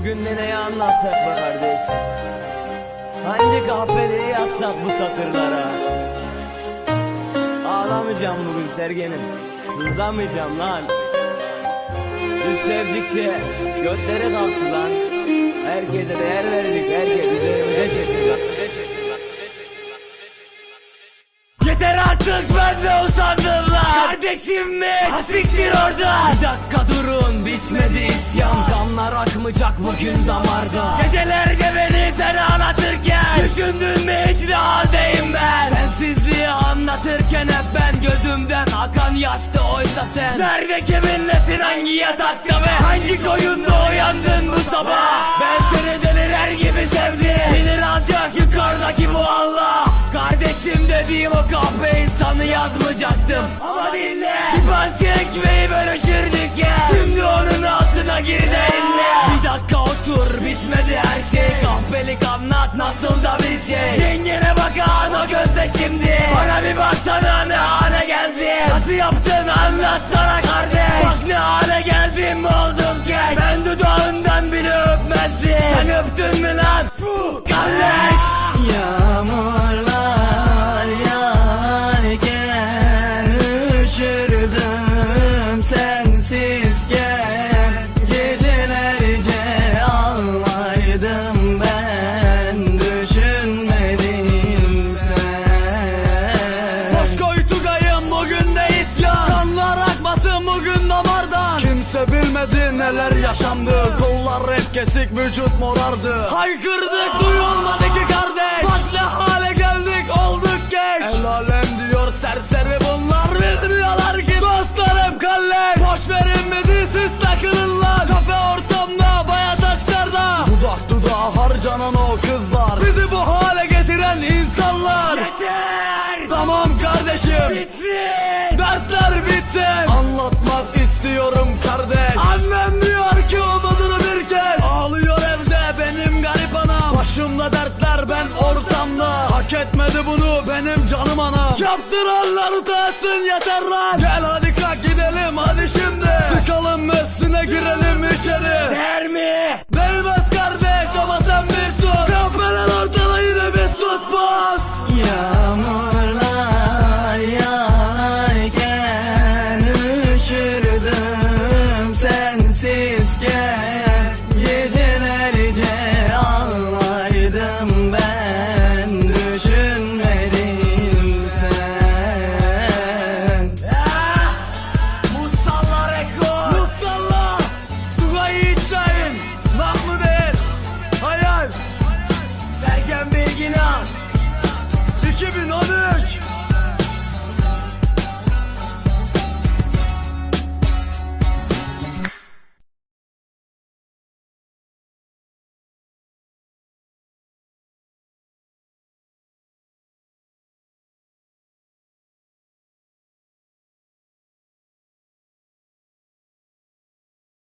Bugün de neyi anlatsak be kardeş? Hangi kahpedeyi yazsak bu satırlara? Ağlamayacağım bugün sergenim. Sızlamayacağım lan. Biz sevdikçe götlere kalktı lan. Herkese değer verdik. Herkes üzerimize çekti lan. Yeter artık ben de usandım lan Kardeşim mi? Siktir orada Bir dakika durun bitmedi isyan Kanlar akmayacak bugün damarda. Gecelerce beni sen ağlatırken Düşündün mü hiç ne haldeyim ben. Sensizliği anlatırken hep ben Gözümden akan yaştı oysa sen. Nerede kiminlesin hangi yatakta ve Hangi koyunda uyandın bu sabah? Ben seni deliler gibi sevdim. Bilir ancak yukarıdaki bu Allah. Kardeşim dediğim o kahve insanı yazmayacaktım. Ama dinle. Bir parça ekmeği bölüşürdük anlat nasıl da bir şey Yengene bakan o gözde şimdi. Bana bir baksana ne hale geldi Nasıl yaptın anlatsana kardeş. Bak ne hale geldim oldum geç Ben dudağından bile öpmezdim. Sen öptün mü lan? Kardeş Bilmedi neler yaşandı. Kollar hep kesik vücut morardı. Haykırdık duyulmadı ki kardeş. Bak ne hale geldik olduk geç. El alem diyor serseri bunlar. Bilmiyorlar ki dostlarım kalleş. Boş verin bizi siz takılın lan Kafe ortamda baya taşlarda. Dudak dudağa harcanan o kızlar. Bizi bu hale getiren insanlar. Yeter! Tamam kardeşim. Bitsin etmedi bunu benim canım anam. Yaptıranlar utansın yeter lan. Gel hadi Bilgin 2013